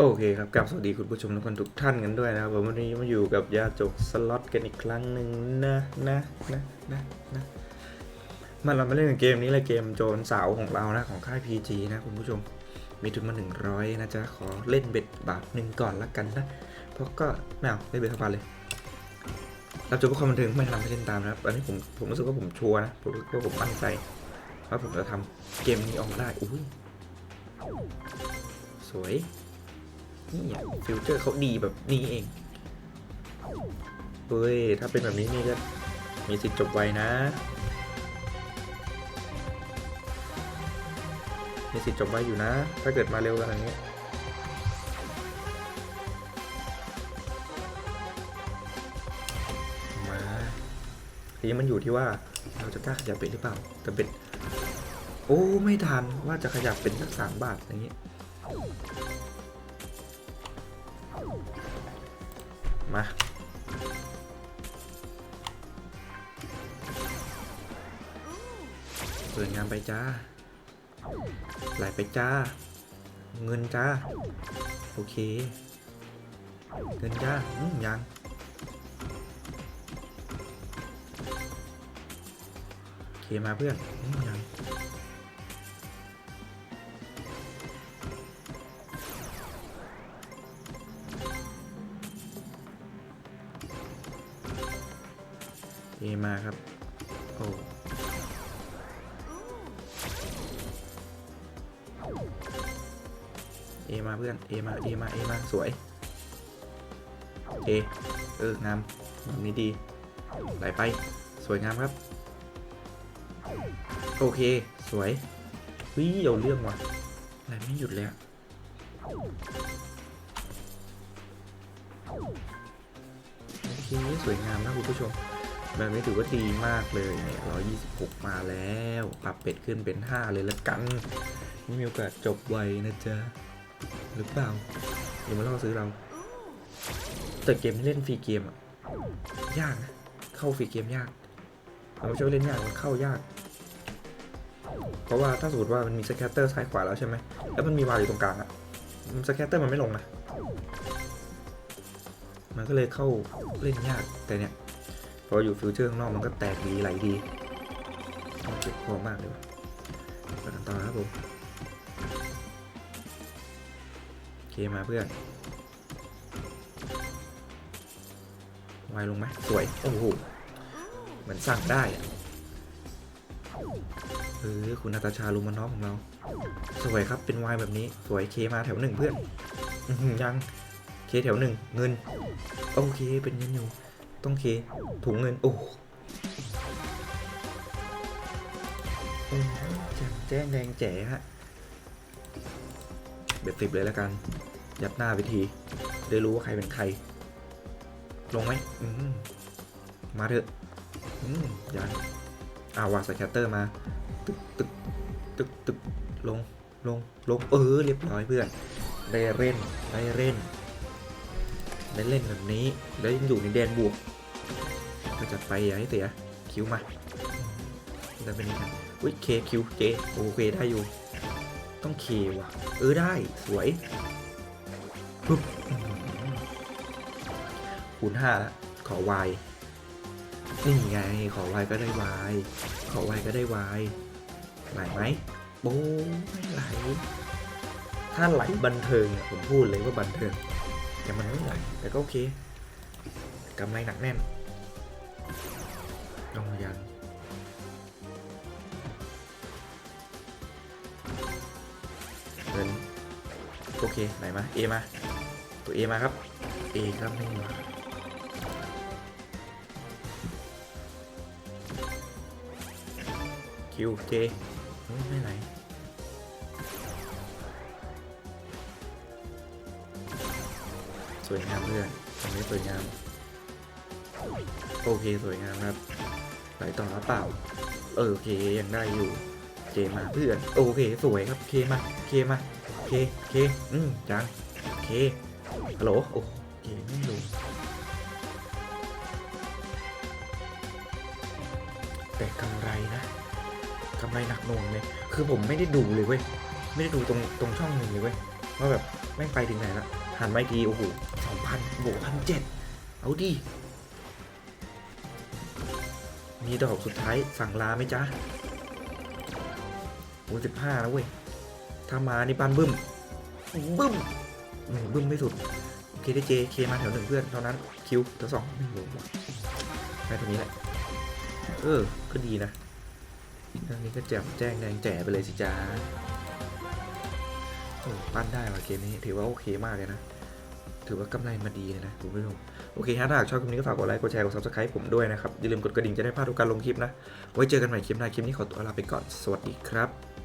โอเคครับกลับสวัสดีคุณผู้ชมทุกคนทุกท่านกันด้วยนะครับผมวันนี้มาอยู่กับยาจกสล็อตกันอีกครั้งหนึ่งนะนะนะนะนะมาเรามาเล่นเกมนี้เลยเกมโจรสาวของเรานะของค่าย PG นะคุณผู้ชมมีทุนมา 100 นะจ๊ะ ขอเล่นเบ็ดบาทหนึ่งก่อนละกันนะ เพราะก็ไม่เอาเล่เบ็ดทั้งวันเลยรับจบเพื่อความบันเทิงไม่ทำให้เล่นตามนะครับ อันนี้ผมผมรู้สึกว่าผมชัวร์นะผมรู้สึกว่าผมมั่นใจว่าผมจะทำเกมนี้ออกมาได้อุ้ยสวย นี่ฟิวเจอร์เขาดีแบบนี้เอง เฮ้ย ถ้าเป็นแบบนี้นี่ก็มีสิทธิ์จบไวนะ มีสิทธิ์จบไวอยู่นะ ถ้าเกิดมาเร็วขนาดนี้มาทีนี้มันอยู่ที่ว่าเราจะกล้าขยับเป็ดหรือเปล่า แต่เป็ดโอ้ ไม่ทันว่าจะขยับเป็นสักสามบาทอย่างนี้ มาเปิดงานไปจ้า ไหลไปจ้า เงินจ้า โอเค เงินจ้าอืมยังโอเคมาเพื่อนอืมยัง เอมาครับ โอ้เอมาเพื่อนเอมาเอมาเอมาสวยเอเอองามแบบนี้ดีไหลไปสวยงามครับ โอเคสวยวิเอาเรื่องว่ะไหลไม่หยุดเลยอะโอเคสวยงามนะคุณผู้ชม แบบนี้ถือว่าดีมากเลยเนี่ย126 มาแล้ว ปรับเป็ดขึ้นเป็น 5 เลยละกัน นี่มีโอกาสจบไวนะจ๊ะ หรือเปล่าหรือมาล่อซื้อเรา แต่เกมที่เล่นฟรีเกมอะยากนะ เข้าฟรีเกมยาก เราไม่ใช่ว่าเล่นยากมันเข้ายาก เพราะว่าถ้าสมมติว่ามันมีสแคตเตอร์ซ้ายขวาแล้วใช่ไหม แล้วมันมีวาอยู่ตรงกลางอะสแคตเตอร์มันไม่ลงนะ มันก็เลยเข้าเล่นยาก แต่เนี่ย พออยู่ฟิวเจอร์ข้างนอกมันก็แตกดีไหลดีเจ็บคอมากเลยว่ะไปกันต่อครับผมโอเคมาเพื่อนไวลงไหมสวย โอ้โหเหมือนสั่งได้เออคุณนาตาชาลูมานอฟของเรา สวยครับเป็นวายแบบนี้ สวยเคมาแถวหนึ่งเพื่อนยังเคแถวหนึ่งเงิน โอเคเป็นเงินอยู่ ต้องเค ถุงเงิน โอ้โหแจ่มแจ้งแดงแจ๋ฮะ เบ็ดสิบเลยแล้วกัน ยัดหน้าไปทีได้รู้ว่าใครเป็นใคร ลงไหมอืมมาเถอะอืมยังอาวางสแคตเตอร์มา ตึกตึกตึกตึกลงลงลงเออเรียบร้อยเพื่อน ได้เล่น ได้เล่น เล่นแบบนี้ แล้วยังอยู่ในแดนบวก ก็จะไปอย่าให้เสียคิวมาจะเป็นยังไงอุ้ยเคคิวเจโอเคได้อยู่ ต้องเคว่ะ เออได้สวยปึ๊บหือคูณห้าล้วขอวายนี่ไง ขอวายก็ได้วายขอวายก็ได้วายไหลไหมโอ้ไม่ไหลถ้าไหลบันเทิงผมพูดเลยว่าบันเทิง แต่มันไม่ไหลแต่ก็โอเคกำไรหนักแน่นลองยันเงินโอเคไหนมาเอมาตัวเอมาครับเอครับไม่มาคิวเจโอ้ยไม่ไหล สวยงามเพื่อนตรงนี้สวยงาม โอเคสวยงามครับ ไหลต่อหรือเปล่า เออโอเคยังได้อยู่ เคมาเพื่อน โอเคสวยครับ เคมา เคมา เค เค อืมจัง เค ฮัลโหล โอ้เคไม่รู้แต่กำไรนะกำไรหนักหน่วงเลย คือผมไม่ได้ดูเลยเว้ย ไม่ได้ดูตรงตรงช่องหนึ่งเลยเว้ยว่าแบบแม่งไปถึงไหนละหันมาอีกทีโอ้โหสองพันบวกพันเจ็ดเอาดิมีดอกสุดท้ายสั่งลาไหมจ๊ะโอ้สิบห้าแล้วเว้ย ถ้ามานี่ปันบึ้ม บึ้มหนึ่งบึ้มไม่สุด โอเคได้เจเคมาแถวหนึ่งเพื่อนเท่านั้น คิวแถวสองไม่รู้ว่ได้ตรงนี้แหละ เออ ก็ดีนะทางนี้ก็แจ่มแจ้งแดงแจ๋ไปเลยสิจ้า อ้ปั้นได้ว่ะเกมนี้ถือว่าโอเคมากเลยนะถือว่ากำไรมาดีเลยนะคุณผู้ชมโอเคฮะถ้าหากชอบคลิปนี้ก็ฝากกดไลค์กดแชร์กด subscribe ผมด้วยนะครับอย่าลืมกดกระดิ่งจะได้พลาดทุกการลงคลิปนะ ไว้เจอกันใหม่คลิปหน้าคลิปนี้ขอตัวลาไปก่อนสวัสดีครับ